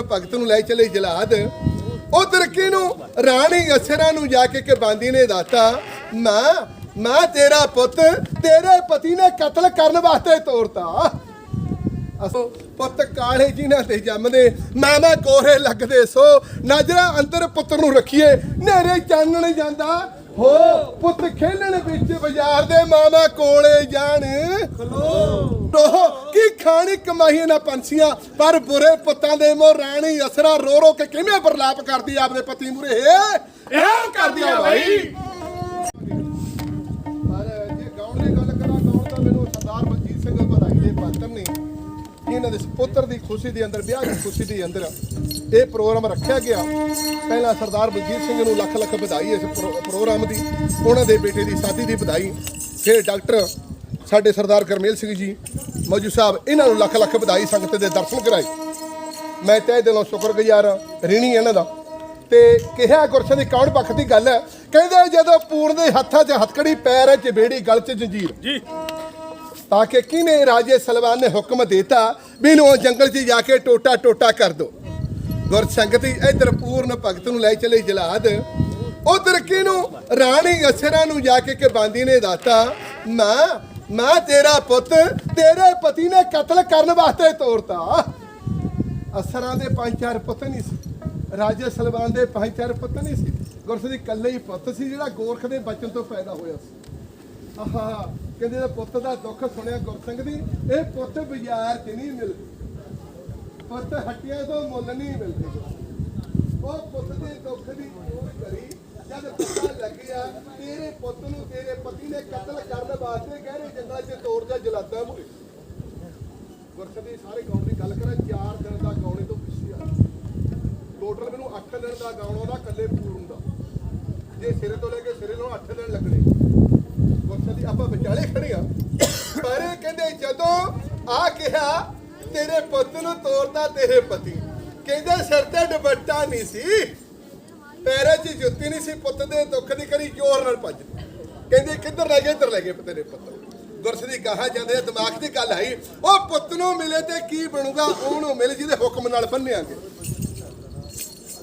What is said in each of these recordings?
ਪੂਰਨ ਭਗਤ ਨੂੰ ਲੈ ਚਲੇ ਜਲਾਦ। ਉਧਰ ਕਿਨੂੰ ਰਾਣੀ ਅਸਰਾ ਨੂੰ ਜਾ ਕੇ ਕਿ ਬਾਂਦੀ ਨੇ ਦਾਤਾ, ਮਾਂ ਮਾਂ ਤੇਰਾ ਪੁੱਤ, ਤੇਰੇ ਪਤੀ ਨੇ ਕਤਲ ਕਰਨ ਵਾਸਤੇ ਤੋਰਤਾ। ਅਸੋ ਪੁੱਤ ਕਾਲੇ ਜਿਨ੍ਹਾਂ ਤੇ ਜੰਮਦੇ ਮਾਮਾ ਕੋਰੇ ਲੱਗਦੇ ਸੋ, ਨਜ਼ਰਾਂ ਅੰਦਰ ਪੁੱਤਰ ਨੂੰ ਰੱਖੀਏ। ਨੇਰੇ ਚਾਨਣ ਜਾਂਦਾ ਹੋ ਪੁੱਤ ਖੇਲਣ ਵਿੱਚ ਬਾਜ਼ਾਰ ਦੇ ਮਾਮਾ ਕੋਲੇ ਜਾਣ। ਖਲੋ। ਕੀ ਖਾਣੀ ਕਮਾਈ ਨਾ ਪੰਛੀਆਂ? ਪਰ ਬੁਰੇ ਪੁੱਤਾਂ ਦੇ ਮੋ ਰਾਣੀ ਅਸਰਾ ਰੋ ਰੋ ਕੇ ਕਿਵੇਂ ਬਰਲਾਪ ਕਰਦੀ ਆ ਆਪਣੇ ਪਤੀ ਮੂਰੇ ਇਹ ਕਰਦੀ ਆ ਭਾਈ ਪਰ ਜੇ ਗਾਉਣ ਦੀ ਗੱਲ ਕਰਾਂ ਗਾਉਣ ਤਾਂ ਮੈਨੂੰ ਸਰਦਾਰ ਬਲਜੀਤ ਸਿੰਘ ਵਧਾਈ ਦੇ ਪਾਤਰ ਨੇ ਇਹਨਾਂ ਦੇ ਸੁਪੁੱਤਰ ਦੀ ਖੁਸ਼ੀ ਦੇ ਅੰਦਰ ਵਿਆਹ ਦੀ ਖੁਸ਼ੀ ਦੇ ਅੰਦਰ ਇਹ ਪ੍ਰੋਗਰਾਮ ਰੱਖਿਆ ਗਿਆ। ਪਹਿਲਾਂ ਸਰਦਾਰ ਬਲਜੀਤ ਸਿੰਘ ਨੂੰ ਲੱਖ ਲੱਖ ਵਧਾਈ ਇਸ ਪ੍ਰੋ- ਪ੍ਰੋਗਰਾਮ ਦੀ ਉਹਨਾਂ ਦੇ ਬੇਟੇ ਦੀ ਸ਼ਾਦੀ ਦੀ ਵਧਾਈ। ਫਿਰ ਡਾਕਟਰ ਸਾਡੇ ਸਰਦਾਰ ਕਰਮੇਲ ਸਿੰਘ ਜੀ ਮੌਜੂ ਸਾਹਿਬ ਇਹਨਾਂ ਨੂੰ ਲੱਖ ਲੱਖ ਵਧਾਈ ਸੰਗਤ ਦੇ ਦਰਸ਼ਨ ਕਰਾਏ। ਮੈਂ ਤਹਿ ਦਿਲੋਂ ਸ਼ੁਕਰਗੁਜ਼ਾਰ ਹਾਂ ਰਿਣੀ ਇਹਨਾਂ ਦਾ। ਤੇ ਕਿਹਾ ਗੁਰਸ਼ਨ ਦੀ ਕੌਣ ਪੱਖ ਦੀ ਗੱਲ ਹੈ? ਕਹਿੰਦੇ ਜਦੋਂ ਪੂਰਨ ਦੇ ਹੱਥਾਂ 'ਚ ਹੱਥਕੜੀ ਪੈਰ 'ਚ ਬੇੜੀ ਗਲ 'ਚ ਜੰਜੀਰ। ਜੀ। ਤਾਂ ਕਿ ਕਿਨੇ ਰਾਜੇ ਸਲਵਾਨ ਨੇ ਹੁਕਮ ਦਿੱਤਾ ਵੀ ਇਹਨੂੰ ਜੰਗਲ 'ਚ ਜਾ ਕੇ ਟੋਟਾ ਟੋਟਾ ਕਰ ਦੋ। ਗੁਰ ਸੰਗਤੀ ਇਧਰ ਪੂਰਨ ਭਗਤ ਨੂੰ ਲੈ ਚਲੇ ਜਲਾਦ। ਉਧਰ ਕਿਨੂੰ ਰਾਣੀ ਅਸਰਾ ਨੂੰ ਜਾ ਕੇ ਕਿ ਬਾਂਦੀ ਨੇ ਦਾਤਾ। ਮਾਂ ਮਾਂ ਤੇਰਾ ਪੁੱਤ, ਤੇਰੇ ਪਤੀ ਨੇ ਕਤਲ ਕਰਨ ਵਾਸਤੇ ਤੋਰਤਾ। ਅਸਰਾਂ ਦੇ ਪੰਜ ਚਾਰ ਪੁੱਤ ਨਹੀਂ ਸੀ। ਰਾਜੇ ਸਲਵਾਨ ਦੇ ਪੰਜ ਚਾਰ ਪੁੱਤ ਨਹੀਂ ਸੀ। ਗੁਰਸ ਦੀ ਇਕੱਲੇ ਹੀ ਪੁੱਤ ਸੀ ਜਿਹੜਾ ਗੋਰਖ ਦੇ ਬਚਨ ਤੋਂ ਪੈਦਾ ਹੋਇਆ ਸੀ। ਆਹਾ, ਕਹਿੰਦੇ ਇਹਦਾ ਪੁੱਤ ਦਾ ਦੁੱਖ ਸੁਣਿਆ ਗੁਰਸੰਗ ਦੀ ਇਹ ਪੁੱਤ ਬਾਜ਼ਾਰ 'ਚ ਨਹੀਂ ਮਿਲਦੇ। ਪੁੱਤ ਹੱਟੀਆਂ ਤੋਂ ਮੁੱਲ ਨਹੀਂ ਮਿਲਦੇ। ਉਹ ਪੁੱਤ ਦੇ ਦੁੱਖ ਦੀ ਉਹ ਕਰੀ, ਜਦ ਪਤਾ ਲੱਗਿਆ ਤੇਰੇ ਪੁੱਤ ਨੂੰ ਤੇਰੇ ਪਤੀ ਨੇ ਕਤਲ ਕਰਨ ਵਾਸਤੇ ਗਹਿਰੇ ਜੰਗਲਾਂ 'ਚ ਤੋੜ ਜਾ ਜਲਾਦਾ ਮੁਰੇ। ਗੁਰਸੰਗ ਦੀ ਸਾਰੇ ਗਾਉਣ ਦੀ ਗੱਲ ਕਰਾਂ, ਚਾਰ ਦਿਨ ਦਾ ਗਾਉਣੇ ਤੋਂ ਪਿੱਛੇ ਆ। ਟੋਟਲ ਮੈਨੂੰ 8 ਦਿਨ ਦਾ ਗਾਉਣਾ, ਉਹਦਾ ਕੱਲੇ ਪੂਰਨ ਦਾ ਜੇ ਸਿਰੇ ਤੋਂ ਲੈ ਕੇ ਸਿਰੇ ਨੂੰ 8 ਦਿਨ ਲੱਗਣੇ। ਗੁਰਸਾ ਦੀ ਆਪਾਂ ਵਿਚਾਲੇ ਖੜੇ ਆ। ਪਰ ਕਹਿੰਦੇ, ਜਦੋਂ ਆ ਕਿਹਾ ਤੇਰੇ ਪੁੱਤ ਨੂੰ ਤੋਰਦਾ ਤੇਰੇ ਪਤੀ। ਕਹਿੰਦੇ ਸਿਰ ਤੇ ਦੁਪੱਟਾ ਨਹੀਂ ਸੀ। ਪੈਰਾਂ 'ਚ ਜੁੱਤੀ ਨਹੀਂ ਸੀ ਪੁੱਤ ਦੇ ਦੁੱਖ ਦੀ ਕਰੀ ਜ਼ੋਰ ਨਾਲ ਭੱਜ ਕਹਿੰਦੇ ਕਿੱਧਰ ਲੈ ਗਏ ਇੱਧਰ ਲੈ ਗਏ ਤੇਰੇ ਪੁੱਤ? ਗੁਰਸ ਦੀ ਕਹਾ ਜਾਂਦੇ ਆ, ਦਿਮਾਗ ਦੀ ਗੱਲ ਆਈ। ਉਹ ਪੁੱਤ ਨੂੰ ਮਿਲੇ ਤੇ ਕੀ ਬਣੂਗਾ? ਉਹਨੂੰ ਮਿਲ ਜਿਹਦੇ ਹੁਕਮ ਨਾਲ ਬੰਨਿਆਂਗੇ।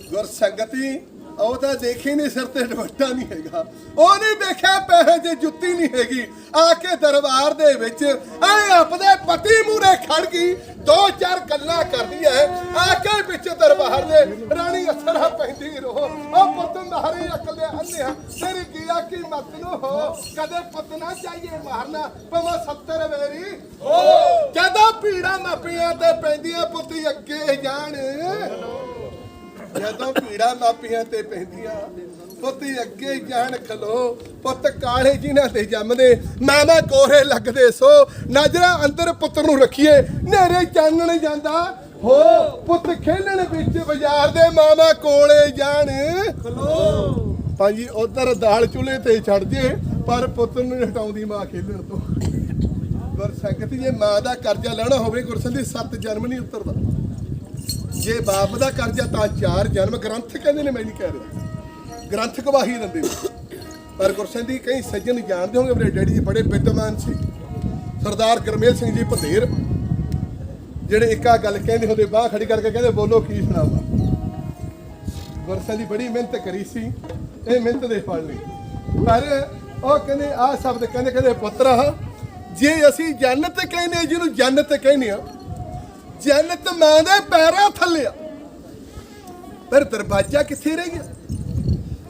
ਗੁਰ ਸੰਗਤੀ ਉਹ ਤਾਂ ਦੇਖੀ ਨਹੀਂ ਸਿਰ ਤੇ ਦੁਪੱਟਾ ਨਹੀਂ ਹੈਗਾ। ਉਹ ਨਹੀਂ ਦੇਖਿਆ, ਪੈਸੇ 'ਚ ਜੁੱਤੀ ਨਹੀਂ ਹੈਗੀ। ਆ ਕੇ ਦਰਬਾਰ ਦੇ ਵਿੱਚ ਐ ਆਪਦੇ ਪਤੀ ਮੂਰੇ ਖੜ ਗਈ, ਦੋ ਚਾਰ ਗੱਲਾਂ ਕਰਦੀ ਐ। ਆ ਕੇ ਵਿੱਚ ਦਰਬਾਰ ਦੇ ਰਾਣੀ ਅਸਰਾ ਪੈਂਦੀ ਰੋ ਉਹ ਪੁੱਤ ਮਾਰੇ ਅਕਲ ਦੇ ਅੰਨਿਆ ਤੇਰੀ ਕੀਆ ਕੀ ਮਤ ਨੂੰ ਹੋ? ਕਦੇ ਪੁੱਤ ਨਾ ਚਾਹੀਏ ਮਾਰਨਾ ਪਵਾ 70 ਵੇਰੀ ਹੋ। ਜਦੋਂ ਪੀੜਾ ਮਾਪੀਆਂ ਤੇ ਪੈਂਦੀਆਂ ਪੁੱਤ ਅੱਗੇ ਜਾਣ ਜਦੋਂ ਪੀੜਾ ਮਾਪੀਆਂ ਤੇ ਪੈਂਦੀਆਂ ਪੁੱਤੀ ਅੱਗੇ ਜਾਣ ਖਲੋ ਪੁੱਤ ਕਾਲੇ ਜਿਨ੍ਹਾਂ ਤੇ ਜੰਮਦੇ ਮਾਮਾ ਕੋਰੇ ਲੱਗਦੇ ਸੋ ਨਜ਼ਰਾਂ ਅੰਦਰ ਪੁੱਤਰ ਨੂੰ ਰੱਖੀਏ ਨੇਰੇ ਚਾਨਣ ਜਾਂਦਾ। ਹੋ ਪੁੱਤ ਖੇਲਣ ਵਿੱਚ ਬਾਜ਼ਾਰ ਦੇ ਮਾਮਾ ਕੋਲੇ ਜਾਣ। ਖਲੋ। ਭਾਜੀ ਉਧਰ ਦਾਲ ਚੁੱਲ੍ਹੇ ਤੇ ਛੱਡ ਜੇ ਪਰ ਪੁੱਤ ਨੂੰ ਹਟਾਉਂਦੀ ਮਾਂ ਖੇਲਣ ਤੋਂ। ਗੁਰਸੰਗਤ ਜੇ ਮਾਂ ਦਾ ਕਰਜ਼ਾ ਲੈਣਾ ਹੋਵੇ ਗੁਰਸੰਗ ਦੀ ਸੱਤ ਜਨਮ ਨਹੀਂ ਉਤਰਦਾ। ਜੇ ਬਾਪ ਦਾ ਕਰਜ਼ਾ ਤਾਂ ਚਾਰ ਜਨਮ। ਗ੍ਰੰਥ ਕਹਿੰਦੇ ਨੇ, ਮੈਂ ਨਹੀਂ ਕਹਿ ਰਿਹਾ। ਗ੍ਰੰਥ ਗਵਾਹੀ ਦਿੰਦੇ ਨੇ। ਪਰ ਗੁਰਸੰਗ ਦੀ ਕਈ ਸੱਜਣ ਜਾਣਦੇ ਹੋਗੇ ਮੇਰੇ ਡੈਡੀ ਜੀ ਬੜੇ ਵਿਦਵਾਨ ਸੀ। ਸਰਦਾਰ ਗਰਮੇਲ ਸਿੰਘ ਜੀ ਭਦੇਰ, ਜਿਹੜੇ ਇੱਕਾ ਗੱਲ ਕਹਿੰਦੇ ਹੁੰਦੇ, ਬਾਹ ਖੜੀ ਕਰਕੇ ਕਹਿੰਦੇ, ਬੋਲੋ ਕੀ ਸੁਣਾਵਾ। ਗੁਰਸੰਗ ਦੀ ਬੜੀ ਮਿਹਨਤ ਕਰੀ ਸੀ, ਇਹ ਮਿਹਨਤ ਦੇ ਫਲ ਨੇ। ਪਰ ਉਹ ਕਹਿੰਦੇ, ਆਹ ਸ਼ਬਦ ਕਹਿੰਦੇ ਕਹਿੰਦੇ, ਪੁੱਤਰਾ, ਜੇ ਅਸੀਂ ਜੰਨਤ ਕਹਿੰਦੇ, ਜਿਹਨੂੰ ਜੰਨਤ ਕਹਿੰਦੇ ਆ ਜੰਨਤ ਮਾਂ ਦੇ ਪੈਰਾਂ ਥੱਲੇ ਆ। ਪਰ ਦਰਵਾਜ਼ਾ ਕਿੱਥੇ ਰਹਿ ਗਿਆ?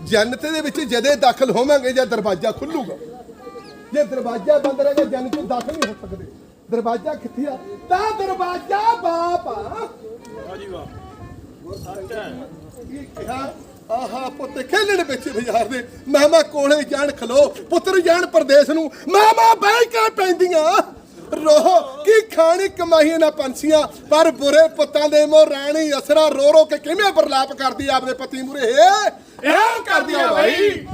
ਜੰਨਤ ਦੇ ਵਿੱਚ ਜਦੇ ਦਾਖਲ ਹੋਵਾਂਗੇ ਜਾਂ ਦਰਵਾਜ਼ਾ ਖੁੱਲੂਗਾ? ਜੇ ਦਰਵਾਜ਼ਾ ਬੰਦ ਰਹੇਗਾ ਜੰਨਤ ਚ ਦਾਖਲ ਨਹੀਂ ਹੋ ਸਕਦੇ। ਦਰਵਾਜ਼ਾ ਕਿੱਥੇ ਆ? ਤਾਂ ਦਰਵਾਜ਼ਾ ਬਾਪ ਆ। ਵਾਜੀ ਵਾਹ ਸੱਚ ਹੈ ਇਹ ਕਿਹਾ ਆਹਾ, ਪੁੱਤ, ਖੇਲਣ ਵਿੱਚ ਬਾਜ਼ਾਰ ਦੇ ਮਾਮਾ ਕੋਲੇ ਜਾਣ ਖਲੋ। ਪੁੱਤਰ ਜਾਣ ਪਰਦੇਸ ਨੂੰ ਮਾਮਾ ਬਹਿ ਕੇ ਪੈਂਦੀਆਂ। ਰੋਹ ਕੀ ਖਾਣੀ ਕਮਾਈ ਨਾ ਪੰਛੀਆਂ? ਪਰ ਬੁਰੇ ਪੁੱਤਾਂ ਦੇ ਮੋ ਰਾਣੀ ਅਸਰਾ। ਰੋ ਰੋ ਕੇ ਕਿਵੇਂ ਬਰਲਾਪ ਕਰਦੀ ਆਪਦੇ ਪਤੀ ਮੂਰੇ ਇਹ ਕਰਦੀ ਆ ਭਾਈ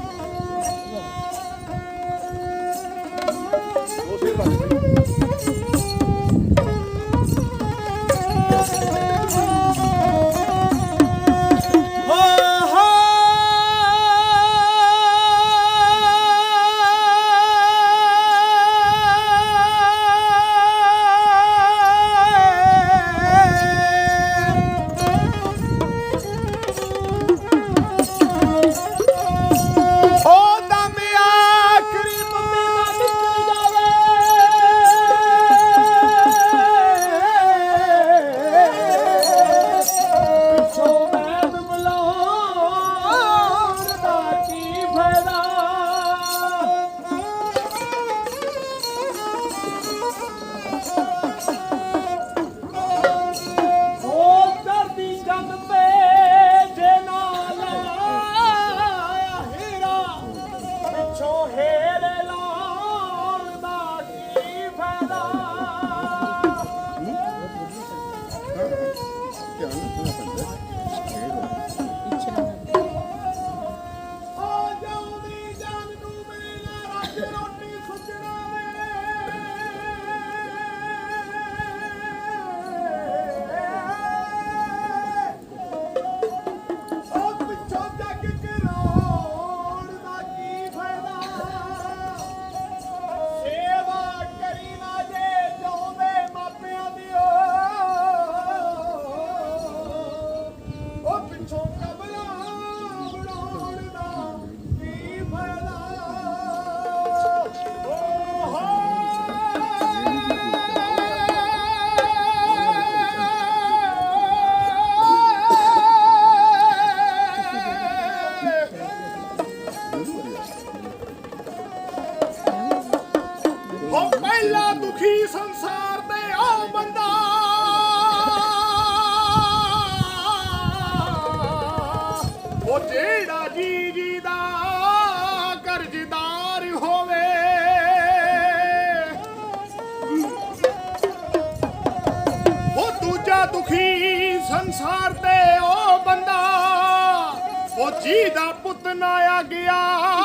ਦਾ ਪੁੱਤ ਨਾ ਆ ਗਿਆ।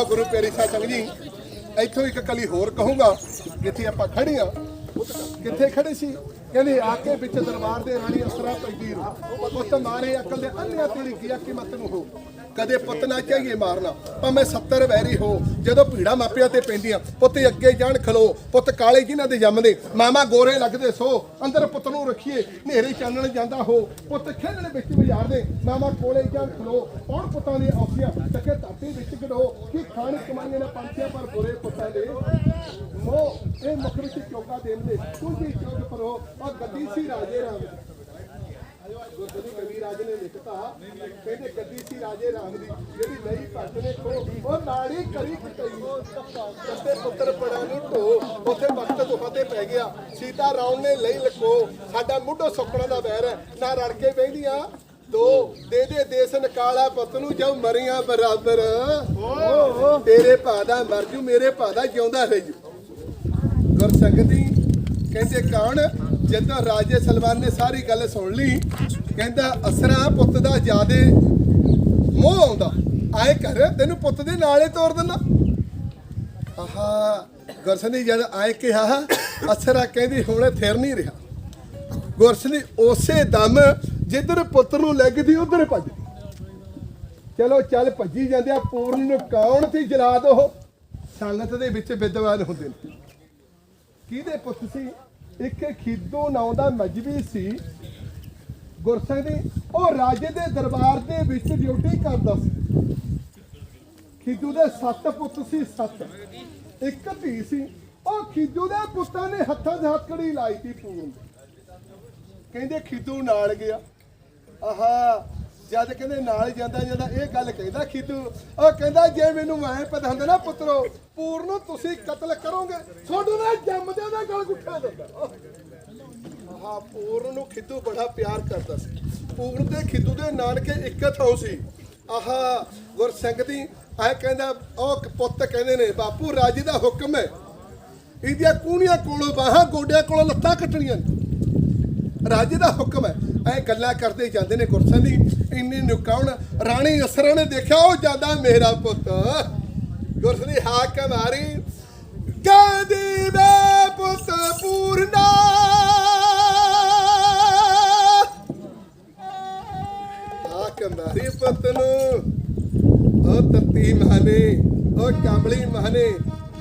ਲਓ ਗੁਰੂ ਪਿਆਰੀ ਸਾਧ ਸੰਗਤ ਜੀ, ਇੱਥੋਂ ਇੱਕ ਕਲੀ ਹੋਰ ਕਹੂੰਗਾ, ਜਿੱਥੇ ਆਪਾਂ ਖੜੇ ਆ ਕਿੱਥੇ ਖੜੇ ਸੀ? ਕਹਿੰਦੇ, ਆਕੇ ਵਿੱਚ ਦਰਬਾਰ ਦੇ ਰਾਣੀ ਅਸਰਾ ਪੈਦੀ ਉਸ ਪੁੱਤ ਮਾਰੇ ਅਕਲ ਦੇ ਅੰਨਿਆ ਤੇਰੀ ਕੀ ਕੀਮਤ ਨੂੰ ਹੋ। ਕਦੇ ਪੁੱਤ ਨਾ ਚਾਹੀਏ ਮਾਰਨਾ। ਭਾਵੇਂ 70 ਵੈਰੀ ਹੋ, ਜਦੋਂ ਭੀੜਾ ਮਾਪਿਆਂ ਤੇ ਪੈਂਦੀਆਂ, ਪੁੱਤ ਅੱਗੇ ਜਾਣ ਖਲੋ। ਪੁੱਤ ਕਾਲੇ ਜਿਨ੍ਹਾਂ ਦੇ ਜੰਮਦੇ, ਮਾਮਾ ਗੋਰੇ ਲੱਗਦੇ ਸੋ। ਅੰਦਰ ਪੁੱਤ ਨੂੰ ਰੱਖੀਏ, ਹਨੇਰੇ ਚਾਨਣ ਜਾਂਦਾ ਹੋ। ਪੁੱਤ ਖੇਡਣ ਵਿੱਚ ਬਾਜ਼ਾਰ ਦੇ ਮਾਮਾ ਕੋਲੇ ਜਾਣ ਖਲੋ। ਕੌਣ ਪੁੱਤਾਂ ਦੀ ਔਖੀਆਂ? ਟਕੇ ਧਰਤੀ ਵਿੱਚ ਗੜੋ ਕਿ ਖਾਣ ਕਮਾਈਆਂ ਨੇ ਪੰਛੀਆਂ ਪਰ ਬੁਰੇ ਪੁੱਤਾਂ ਦੇ? ਮੋ ਇਹ ਮੁਖ ਵਿੱਚ ਚੌਕਾ ਦੇਣ ਦੇ। ਤੂੰ ਵੀ ਚੌਕ ਪਰ ਹੋ ਗੱਦੀ ਸੀ ਰਾਜੇ ਰਾਮ। ਦੀ ਕਵੀ ਰਾਜ ਨੇ ਲਿਖਤਾ ਕਹਿੰਦੇ ਗੱਦੀ ਸੀ ਰਾਜੇ ਰਾਮ ਦੀ, ਜਿਹੜੀ ਲਈ ਭੱਟ ਨੇ ਖੋ ਉਹ ਨਾੜੀ ਕਰੀ ਕਟਈ। ਕੱਤੇ ਪੁੱਤਰ ਪੜਾ ਨੂੰ ਢੋ ਉਥੇ ਵਕਤ ਦੁਖਾ ਤੇ ਪੈ ਗਿਆ। ਸੀਤਾ ਰਾਮ ਨੇ ਲਈ ਲਕੋ। ਸਾਡਾ ਮੁੱਢੋ ਸੁੱਕਣਾ ਦਾ ਵੈਰ ਹੈ। ਨਾ ਰੜ ਕੇ ਬਹਿੰਦੀਆਂ ਦੋ, ਦੇ ਦੇ ਦੇਸ ਨਕਾਲਾ ਪੁੱਤ ਨੂੰ ਜਦ ਮਰੀਆਂ ਬਰਾਬਰ। ਤੇਰੇ ਭਾ ਦਾ ਮਰ ਜੂ, ਮੇਰੇ ਭਾ ਦਾ ਜਿਉਂਦਾ ਰਹਿ ਜੂ। ਗੁਰ ਸੰਗਤੀ ਕਹਿੰਦੇ ਕੌਣ? ਜਦੋਂ ਰਾਜੇ ਸਲਮਾਨ ਨੇ ਸਾਰੀ ਗੱਲ ਸੁਣ ਲਈ, ਕਹਿੰਦਾ, ਅਸਰਾ ਪੁੱਤ ਦਾ ਜਿਆਦੇ ਮੋਹ ਆਉਂਦਾ। ਆਏ ਕਰ, ਤੈਨੂੰ ਪੁੱਤ ਦੇ ਨਾਲੇ ਤੋਰ ਦਿੰਦਾ। ਆਹਾ, ਗੁਰਸਨੀ ਜਦ ਆਏ ਕਿਹਾ, ਅਸਰਾ ਕਹਿੰਦੀ, ਹੁਣ ਥਿਰ ਨਹੀਂ ਰਿਹਾ। ਗੁਰਸਨੀ ਉਸੇ ਦਮ ਜਿੱਧਰ ਪੁੱਤ ਨੂੰ ਲੱਗਦੀ, ਉਧਰ ਭੱਜਦੀ। ਚਲੋ, ਚੱਲ ਭੱਜੀ ਜਾਂਦੇ ਆ, ਪੂਰਨ ਨੂੰ ਕੌਣ ਸੀ ਜਲਾਦ ਉਹ? ਸੰਗਤ ਦੇ ਵਿੱਚ ਵਿਦਵਾਨ ਹੁੰਦੇ ਨੇ। ਕਿਹਦੇ ਪੁੱਤ ਸੀ? ਇੱਕ ਖਿੱਦੂ ਨਾਂ ਦਾ ਮਜਬੀ ਸੀ। ਗੁਰਸਿੰਘ ਦੀ ਉਹ ਰਾਜੇ ਦੇ ਦਰਬਾਰ ਦੇ ਵਿੱਚ ਡਿਊਟੀ ਕਰਦਾ ਸੀ। ਖਿੱਦੂ ਦੇ ਸੱਤ ਪੁੱਤ ਸੀ, ਸੱਤ। ਇੱਕ ਧੀ ਸੀ। ਉਹ ਖਿੱਦੂ ਦੇ ਪੁੱਤਾਂ ਨੇ ਹੱਥਾਂ ਦੇ ਹੱਥਕੜੀ ਲਾਈ ਸੀ ਪੂਰਨ। ਕਹਿੰਦੇ ਖਿੱਦੂ ਨਾਲ ਗਿਆ। ਆਹਾ ਜਦ ਕਹਿੰਦੇ ਨਾਲ ਜਾਂਦਾ ਜਾਂਦਾ ਇਹ ਗੱਲ ਕਹਿੰਦਾ ਖਿੱਦੂ ਉਹ ਕਹਿੰਦਾ ਜੇ ਮੈਨੂੰ ਮੈਂ ਪਤਾ ਹੁੰਦਾ ਨਾ ਪੁੱਤਰੋ, ਪੂਰਨ ਨੂੰ ਤੁਸੀਂ ਕਤਲ ਕਰੋਗੇ ਤੁਹਾਨੂੰ ਨਾ ਜੰਮਦੇ ਦਾ ਗਲ ਗੁੱਠਾ ਦਿੰਦਾ ਆਹਾ ਪੂਰਨ ਨੂੰ ਖਿੱਦੂ ਬੜਾ ਪਿਆਰ ਕਰਦਾ ਸੀ। ਪੂਰਨ ਤੇ ਖਿੱਦੂ ਦੇ ਨਾਨਕੇ ਇੱਕ ਥਾਂ ਸੀ। ਆਹਾ ਗੁਰਸਿੰਘ ਦੀ ਐ ਕਹਿੰਦਾ, ਉਹ ਪੁੱਤ ਕਹਿੰਦੇ ਨੇ, ਬਾਪੂ, ਰਾਜੇ ਦਾ ਹੁਕਮ ਹੈ। ਇਹਦੀਆਂ ਕੂਣੀਆਂ ਕੋਲੋਂ ਬਾਹਾਂ, ਗੋਡਿਆਂ ਕੋਲੋਂ ਲੱਤਾਂ ਕੱਟਣੀਆਂ ਨੇ। ਰਾਜੇ ਦਾ ਹੁਕਮ ਹੈ। ਐ ਗੱਲਾਂ ਕਰਦੇ ਜਾਂਦੇ ਨੇ ਗੁਰਸਨ ਦੀ ਇੰਨੀ ਕੌਣ ਰਾਣੀ ਅਸਰਾ ਨੇ ਦੇਖਿਆ? ਉਹ ਜਾਂਦਾ ਮੇਰਾ ਪੁੱਤ। ਗੁਰਸਨ ਦੀ ਹਾਕ ਮਾਰੀ ਕਹਿੰਦੀ ਵੇ ਪੁੱਤ ਪੂਰਨਾ। ਹਾਕ ਮਾਰੀ ਪੁੱਤ ਨੂੰ, ਉਹ ਤੱਤੀ ਮਾਨੇ ਉਹ ਕਾਬਲੀ ਮਾਨੇ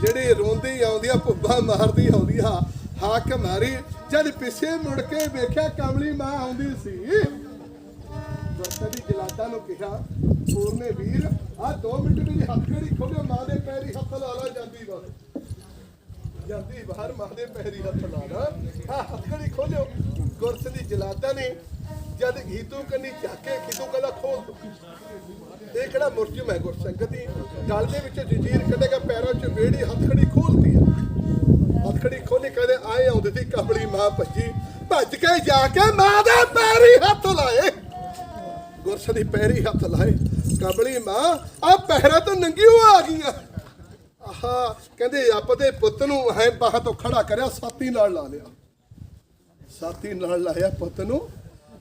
ਜਿਹੜੀ ਰੋਂਦੀ ਆਉਂਦੀ ਆ, ਭੁੱਬਾ ਮਾਰਦੀ ਆਉਂਦੀ ਆ ਹਾਕ ਮਾਰੀ ਜਦ ਪਿੱਛੇ ਮੁੜ ਕੇ ਵੇਖਿਆ ਕਮਲੀ ਮਾਂ ਆਉਂਦੀ ਸੀ ਦੀ ਜਲਾਦਾ ਨੂੰ ਕਿਹਾ, ਪੂਰਨੇ ਵੀਰ, ਆ 2 ਮਿੰਟ ਮੇਰੀ ਹੱਥਕੜੀ ਖੋਲਿਓ ਮਾਂ ਦੇ ਪੈਰੀ ਹੱਥ ਲਾ ਲਾ, ਜਾਂਦੀ ਬਸ ਜਾਂਦੀ ਬਾਹਰ ਮਾਂ ਦੇ ਪੈਰੀ ਹੱਥ ਲਾ ਲਾ। ਆ ਹੱਥਕੜੀ ਖੋਲਿਓ ਗੁਰਸ ਦੀ ਜਲਾਦਾ ਨੇ ਜਦ ਗੀਤੂ ਕੰਨੀ ਚੱਕ ਕੇ ਖਿੱਦੂ ਖੋਲ ਇਹ ਕਿਹੜਾ ਮੁਰਜਮ ਹੈ ਗੁਰਸੰਗਤ ਦੀ? ਗਲ ਦੇ ਵਿੱਚ ਜੰਜੀਰ ਕੱਢੇਗਾ ਪੈਰਾਂ 'ਚ ਵੇੜੀ ਹੱਥਕੜੀ ਖੋਲਦੀ ਆ। ਹੱਥਕੜੀ ਖੋਲੀ ਕਹਿੰਦੇ ਆਏ ਆਉਂਦੀ ਸੀ ਕਮਲੀ ਮਾਂ ਭੱਜੀ। ਭੱਜ ਕੇ ਜਾ ਕੇ ਮਾਂ ਦੇ ਪੈਰੀ ਹੱਥ ਲਾਏ। ਗੁਰਸ ਦੀ ਪੈਰੀ ਹੱਥ ਲਾਏ। ਕਮਲੀ ਮਾਂ ਆ ਪੈਰਾਂ ਤੋਂ ਨੰਗੀ ਆ ਗਈਆਂ। ਆਹਾ, ਕਹਿੰਦੇ ਆਪਦੇ ਪੁੱਤ ਨੂੰ ਹੈ ਬਾਹ ਤੋਂ ਖੜਾ ਕਰਿਆ, ਸਾਥੀ ਨਾਲ ਲਾ ਲਿਆ। ਸਾਥੀ ਨਾਲ ਲਾਇਆ ਪੁੱਤ ਨੂੰ।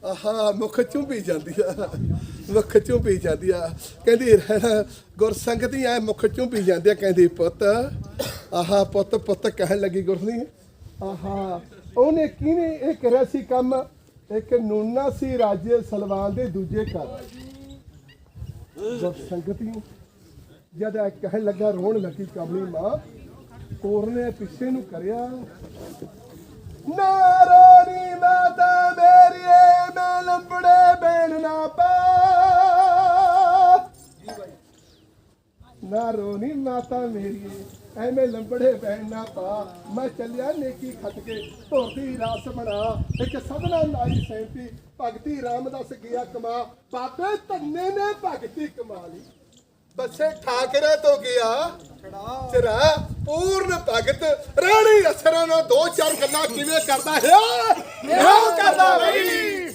ਆਹਾ, ਮੁਖ ਚੁੰਬੀ ਜਾਂਦੀ ਆ। ਮੁਖ ਚੁੰਬੀ ਜਾਂਦੀ ਆ। ਕਹਿੰਦੀ, ਰਹਿਣਾ ਗੁਰਸੰਗਤੀ ਐ, ਮੁਖ ਚੁੰਬੀ ਜਾਂਦੀ ਆ, ਕਹਿੰਦੀ, ਪੁੱਤ। ਆਹਾ, ਪੁੱਤ ਪੁੱਤ ਕਹਿਣ ਲੱਗੀ ਗੁਰਸਨੀ ਆਹਾ, ਉਹਨੇ ਕਿਹਨੇ ਇਹ ਕਰਿਆ ਸੀ ਕੰਮ? ਇੱਕ ਨੂਨਾ ਸੀ ਰਾਜੇ ਸਲਵਾਨ ਦੇ ਦੂਜੇ ਘਰ। ਗੁਰਸੰਗਤੀ ਜਦ ਇਹ ਕਹਿਣ ਲੱਗਾ, ਰੋਣ ਲੱਗੀ ਕਮਲੀ ਮਾਂ, ਕੋਰ ਨੇ ਪਿੱਛੇ ਨੂੰ ਕਰਿਆ, ਨਾਰੋਨੀ ਮਾਤਾ ਮੇਰੀਏ ਮੈਂ ਲੰਬੜੇ ਬੈਣ ਨਾ ਪਾ। ਨਾਰੋਨੀ ਮਾਤਾ ਮੇਰੀਏ ਐਵੇਂ ਲੰਬੜੇ ਬੈਣ ਨਾ ਪਾ। ਮੈਂ ਚੱਲਿਆ ਨੇਕੀ ਖੱਟ ਕੇ, ਧੋਤੀ ਰਸ ਬਣਾ। ਇੱਕ ਸਭਨਾ ਲਾਈ ਸੈਂਤੀ ਭਗਤੀ ਰਾਮਦਾਸ ਗਿਆ ਕਮਾ। ਬਾਬੇ ਧੰਨੇ ਨੇ ਭਗਤੀ ਕਮਾ ਲਈ। ਬੱਸੇ ਠਾਕਰੇ ਤੋਂ ਗਿਆ। ਚਰਾ ਪੂਰਨ ਭਗਤ, ਰਾਣੀ ਅਸਰਾਂ ਨਾਲ ਦੋ ਚਾਰ ਗੱਲਾਂ ਕਿਵੇਂ ਕਰਦਾ? ਹੈ! ਇਹੋ ਕਰਦਾ ਬਈ!